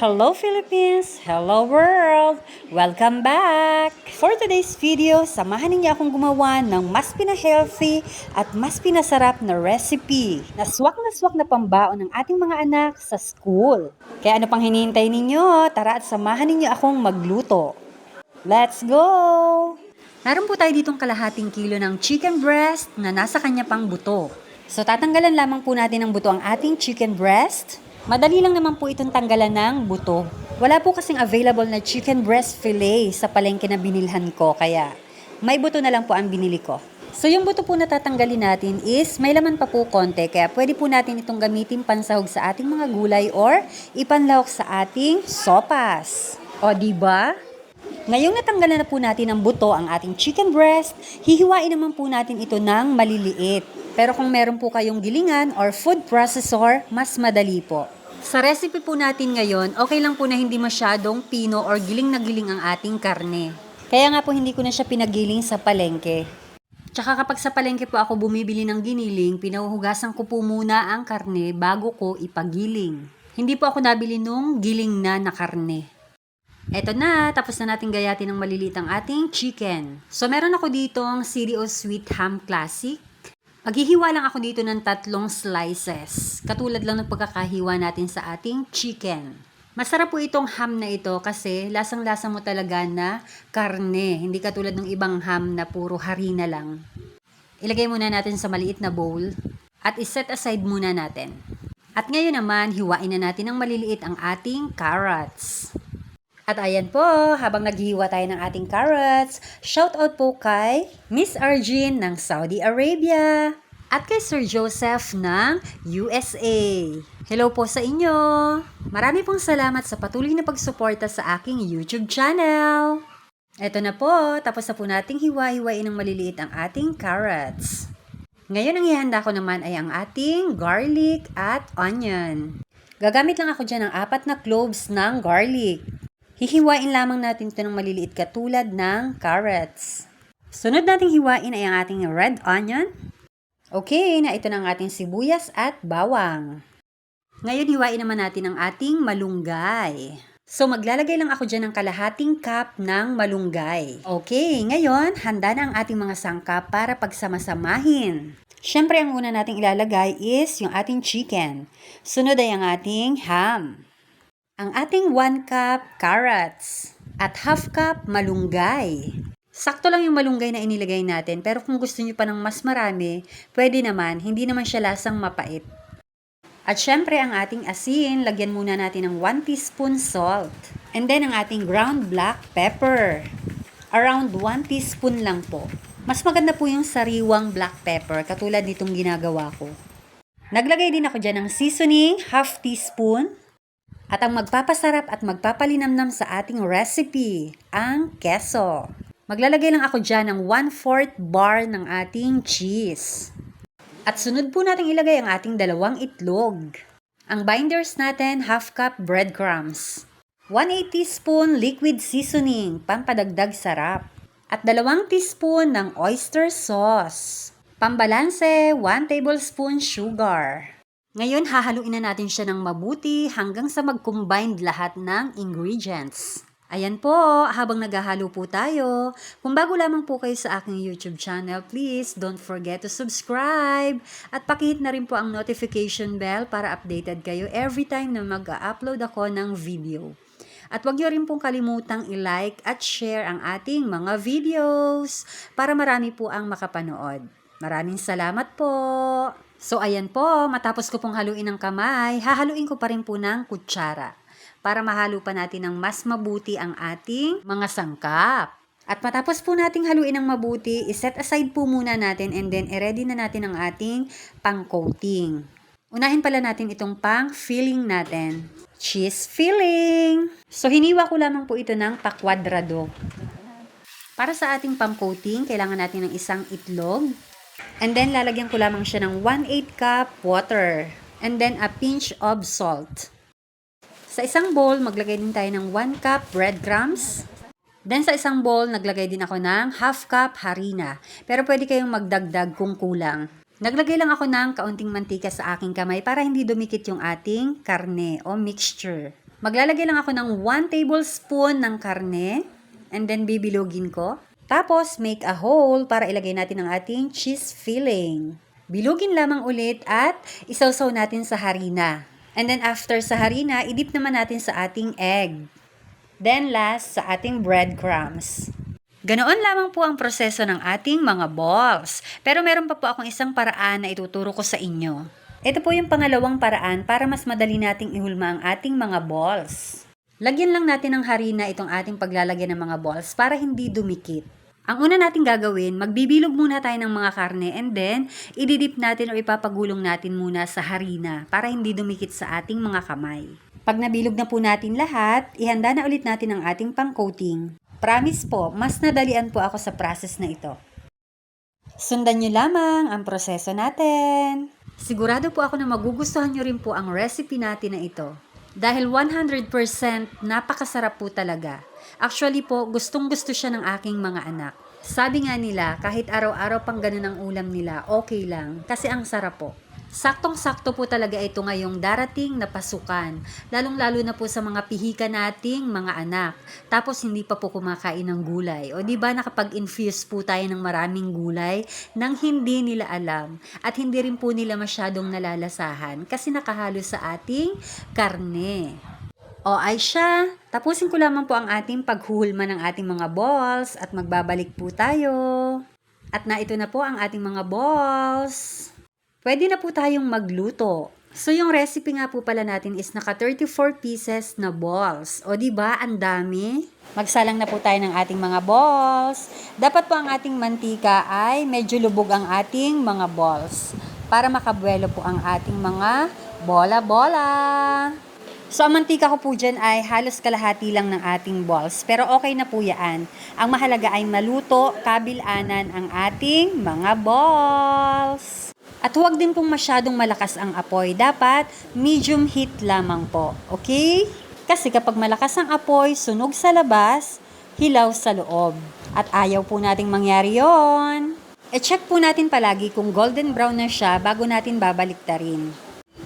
Hello Philippines! Hello world! Welcome back! For today's video, samahan ninyo akong gumawa ng mas pina-healthy at mas pinasarap na recipe na swak na swak na pambaon ng ating mga anak sa school. Kaya ano pang hinihintay ninyo? Tara at samahan ninyo akong magluto. Let's go! Meron po tayo ditong kalahating kilo ng chicken breast na nasa kanya pang buto. So tatanggalan lamang po natin ng buto ang ating chicken breast. Madali lang naman po itong tanggalan ng buto. Wala po kasing available na chicken breast fillet sa palengke na binilhan ko, kaya may buto na lang po ang binili ko. So yung buto po na tatanggalin natin is may laman pa po konti, kaya pwede po natin itong gamitin pansahog sa ating mga gulay or ipanlahok sa ating sopas. O di ba? Ngayong natanggalan na po natin ng buto ang ating chicken breast, hihiwain naman po natin ito ng maliliit. Pero kung meron po kayong gilingan or food processor, mas madali po. Sa recipe po natin ngayon, okay lang po na hindi masyadong pino or giling na giling ang ating karne. Kaya nga po hindi ko na siya pinagiling sa palengke. Tsaka kapag sa palengke po ako bumibili ng giniling, pinahuhugasan ko po muna ang karne bago ko ipagiling. Hindi po ako nabili nung giling na na karne. Eto na, tapos na natin gayatin ng maliliit ang ating chicken. So meron ako ditong CDO Sweet Ham Classic. Maghihiwa lang ako dito ng tatlong slices. Katulad lang ng pagkakahiwa natin sa ating chicken. Masarap po itong ham na ito kasi lasang-lasa mo talaga na karne. Hindi katulad ng ibang ham na puro harina lang. Ilagay muna natin sa maliit na bowl at iset aside muna natin. At ngayon naman, hiwain na natin ng maliliit ang ating carrots. At ayan po, habang naghihiwa tayo ng ating carrots, shout out po kay Miss Arjin ng Saudi Arabia at kay Sir Joseph ng USA. Hello po sa inyo! Marami pong salamat sa patuloy na pagsuporta sa aking YouTube channel. Eto na po, tapos na po nating hiwa-hiwain ng maliliit ang ating carrots. Ngayon ang ihanda ko naman ay ang ating garlic at onion. Gagamit lang ako dyan ng apat na cloves ng garlic. Hihiwain lamang natin ito ng maliliit katulad ng carrots. Sunod nating hiwain ay ang ating red onion. Okay, na ito ang ating sibuyas at bawang. Ngayon hiwain naman natin ang ating malunggay. So maglalagay lang ako dyan ng kalahating cup ng malunggay. Okay, ngayon handa na ang ating mga sangkap para pagsamasamahin. Siyempre ang una nating ilalagay is yung ating chicken. Sunod ay ang ating ham ang ating 1 cup carrots at half cup malunggay. Sakto lang yung malunggay na inilagay natin, pero kung gusto nyo pa ng mas marami, pwede naman, hindi naman siya lasang mapait. At syempre ang ating asin, lagyan muna natin ng 1 teaspoon salt. And then ang ating ground black pepper. Around 1 teaspoon lang po. Mas maganda po yung sariwang black pepper, katulad nitong ginagawa ko. Naglagay din ako dyan ng seasoning, half teaspoon, at ang magpapasarap at magpapalinamnam sa ating recipe, ang keso. Maglalagay lang ako dyan ng 1-4 bar ng ating cheese. At sunod po natin ilagay ang ating dalawang itlog. Ang binders natin, half cup breadcrumbs. 1 teaspoon liquid seasoning, pampadagdag sarap. At dalawang teaspoon ng oyster sauce. Pambalanse, 1 tablespoon sugar. Ngayon, hahaluin na natin siya ng mabuti hanggang sa mag-combined lahat ng ingredients. Ayan po, habang naghahalo po tayo, kung bago lamang po kayo sa aking YouTube channel, please don't forget to subscribe at pakihit na rin po ang notification bell para updated kayo every time na mag-upload ako ng video. At huwag niyo rin pong kalimutang i-like at share ang ating mga videos para marami po ang makapanood. Maraming salamat po! So ayan po, matapos ko pong haluin ng kamay, hahaluin ko pa rin po ng kutsara para mahalo pa natin ng mas mabuti ang ating mga sangkap. At matapos po nating haluin ng mabuti, iset aside po muna natin and then i-ready na natin ang ating pang-coating. Unahin pala natin itong pang-filling natin. Cheese filling! So hiniwa ko lamang po ito ng pakwadrado. Para sa ating pang-coating, kailangan natin ng isang itlog, And then, lalagyan ko lamang siya ng 1-8 cup water. And then, a pinch of salt. Sa isang bowl, maglagay din tayo ng 1 cup breadcrumbs. Then, sa isang bowl, naglagay din ako ng half cup harina. Pero pwede kayong magdagdag kung kulang. Naglagay lang ako ng kaunting mantika sa aking kamay para hindi dumikit yung ating karne o mixture. Maglalagay lang ako ng 1 tablespoon ng karne and then bibilugin ko. Tapos, make a hole para ilagay natin ang ating cheese filling. Bilugin lamang ulit at isawsaw natin sa harina. And then after sa harina, idip naman natin sa ating egg. Then last, sa ating breadcrumbs. Ganoon lamang po ang proseso ng ating mga balls. Pero meron pa po akong isang paraan na ituturo ko sa inyo. Ito po yung pangalawang paraan para mas madali nating ihulma ang ating mga balls. Lagyan lang natin ng harina itong ating paglalagyan ng mga balls para hindi dumikit. Ang una nating gagawin, magbibilog muna tayo ng mga karne and then ididip natin o ipapagulong natin muna sa harina para hindi dumikit sa ating mga kamay. Pag nabilog na po natin lahat, ihanda na ulit natin ang ating pang-coating. Promise po, mas nadalian po ako sa process na ito. Sundan nyo lamang ang proseso natin. Sigurado po ako na magugustuhan nyo rin po ang recipe natin na ito. Dahil 100% napakasarap po talaga. Actually po, gustong gusto siya ng aking mga anak. Sabi nga nila, kahit araw-araw pang ganun ang ulam nila, okay lang. Kasi ang sarap po. Saktong-sakto po talaga ito ngayong darating na pasukan. Lalong-lalo na po sa mga pihika nating mga anak. Tapos hindi pa po kumakain ng gulay. O di ba nakapag-infuse po tayo ng maraming gulay nang hindi nila alam. At hindi rin po nila masyadong nalalasahan kasi nakahalo sa ating karne. O Aisha, tapusin ko lamang po ang ating paghuhulma ng ating mga balls at magbabalik po tayo. At na ito na po ang ating mga balls. Pwede na po tayong magluto. So yung recipe nga po pala natin is naka 34 pieces na balls. O di ba ang dami? Magsalang na po tayo ng ating mga balls. Dapat po ang ating mantika ay medyo lubog ang ating mga balls para makabuelo po ang ating mga bola-bola. So, ang mantika ko po dyan ay halos kalahati lang ng ating balls. Pero okay na po yan. Ang mahalaga ay maluto, kabilanan ang ating mga balls. At huwag din pong masyadong malakas ang apoy. Dapat medium heat lamang po. Okay? Kasi kapag malakas ang apoy, sunog sa labas, hilaw sa loob. At ayaw po nating mangyari yon. E-check po natin palagi kung golden brown na siya bago natin babaliktarin.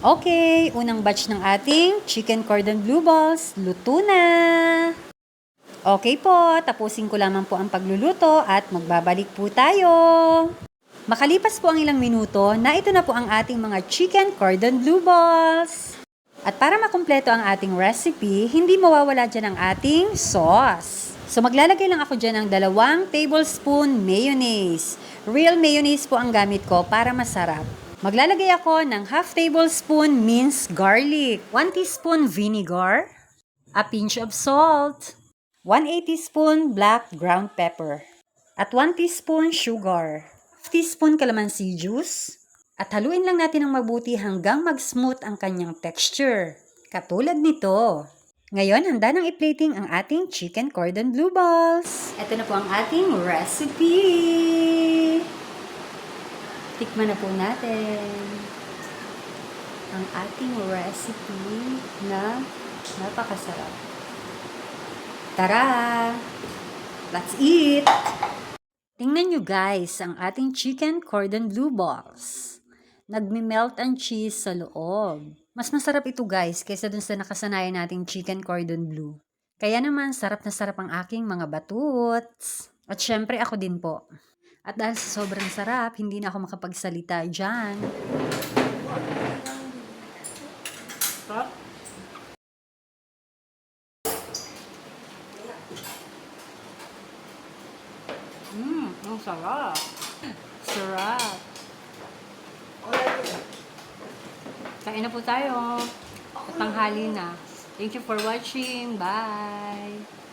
Okay, unang batch ng ating chicken cordon bleu balls, luto na! Okay po, tapusin ko lamang po ang pagluluto at magbabalik po tayo. Makalipas po ang ilang minuto na ito na po ang ating mga chicken cordon bleu balls. At para makumpleto ang ating recipe, hindi mawawala dyan ang ating sauce. So maglalagay lang ako dyan ng dalawang tablespoon mayonnaise. Real mayonnaise po ang gamit ko para masarap. Maglalagay ako ng half tablespoon minced garlic, 1 teaspoon vinegar, a pinch of salt, 1 teaspoon black ground pepper, at 1 teaspoon sugar, 1 teaspoon calamansi juice, at haluin lang natin ng mabuti hanggang mag-smooth ang kanyang texture. Katulad nito. Ngayon, handa nang i-plating ang ating chicken cordon bleu balls. Ito na po ang ating recipe. Tikman na po natin ang ating recipe na napakasarap. Tara! Let's eat! Tingnan nyo guys, ang ating chicken cordon bleu balls. Nagmi-melt ang cheese sa loob. Mas masarap ito guys kaysa dun sa nakasanayan nating chicken cordon bleu. Kaya naman, sarap na sarap ang aking mga batuts. At syempre ako din po. At dahil sa sobrang sarap, hindi na ako makapagsalita dyan. Mmm, ang sarap. Sarap. Kain na po tayo. Tanghali na. Thank you for watching. Bye!